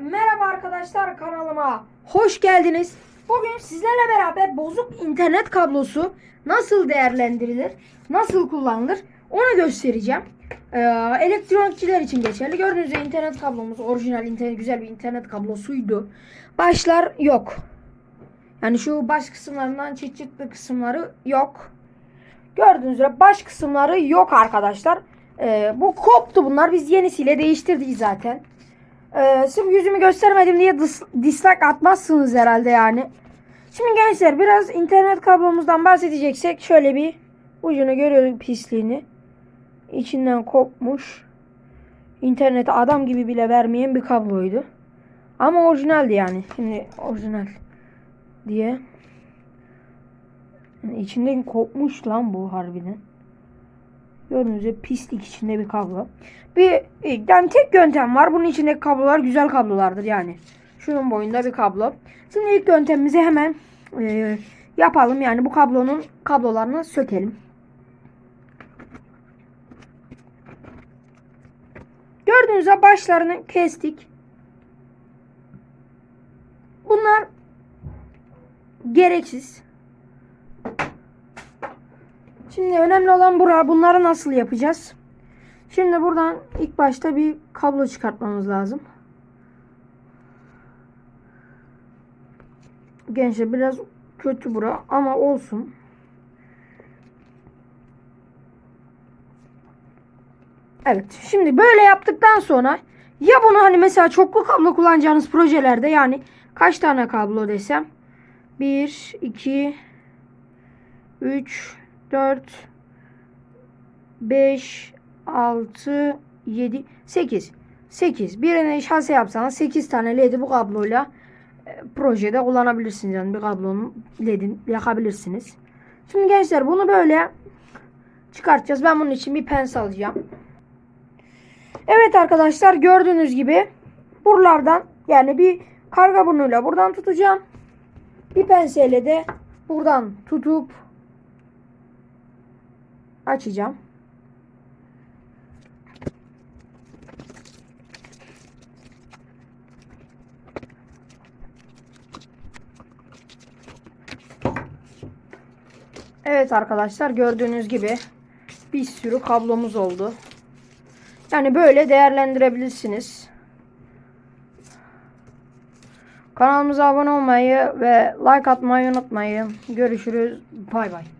merhaba arkadaşlar kanalıma hoş geldiniz. Bugün sizlerle beraber bozuk internet kablosu nasıl değerlendirilir, nasıl kullanılır onu göstereceğim. Ee, elektronikçiler için geçerli. Gördüğünüz gibi internet kablomuz orijinal internet güzel bir internet kablosuydu. Başlar yok. Yani şu baş kısımlarından çıt çıtlı kısımları yok. Gördüğünüz üzere baş kısımları yok arkadaşlar. Ee, bu koptu bunlar. Biz yenisiyle değiştirdik zaten. Ee, sırf yüzümü göstermedim diye dis- dislike atmazsınız herhalde yani. Şimdi gençler biraz internet kablomuzdan bahsedeceksek şöyle bir ucunu görüyoruz pisliğini. İçinden kopmuş. İnternete adam gibi bile vermeyen bir kabloydu. Ama orijinaldi yani. Şimdi orijinal diye. Yani içinden kopmuş lan bu harbiden. Gördüğünüz gibi pislik içinde bir kablo. Bir yani tek yöntem var. Bunun içindeki kablolar güzel kablolardır yani. Şunun boyunda bir kablo. Şimdi ilk yöntemimizi hemen e, yapalım. Yani bu kablonun kablolarını sökelim. Gördüğünüz gibi başlarını kestik. Bunlar gereksiz. Şimdi önemli olan bura. Bunları nasıl yapacağız? Şimdi buradan ilk başta bir kablo çıkartmamız lazım. Gençler biraz kötü bura ama olsun. Evet. Şimdi böyle yaptıktan sonra ya bunu hani mesela çoklu kablo kullanacağınız projelerde yani kaç tane kablo desem 1 2 3 4 5 6 7 8 8 birine şase yapsanız 8 tane ledi bu kabloyla e, projede kullanabilirsiniz yani bir kablonun ledin yakabilirsiniz. Şimdi gençler bunu böyle çıkartacağız. Ben bunun için bir pens alacağım. Evet arkadaşlar gördüğünüz gibi buralardan yani bir karga burnuyla buradan tutacağım. Bir penseyle de buradan tutup açacağım. Evet arkadaşlar gördüğünüz gibi bir sürü kablomuz oldu. Yani böyle değerlendirebilirsiniz. Kanalımıza abone olmayı ve like atmayı unutmayın. Görüşürüz. Bay bay.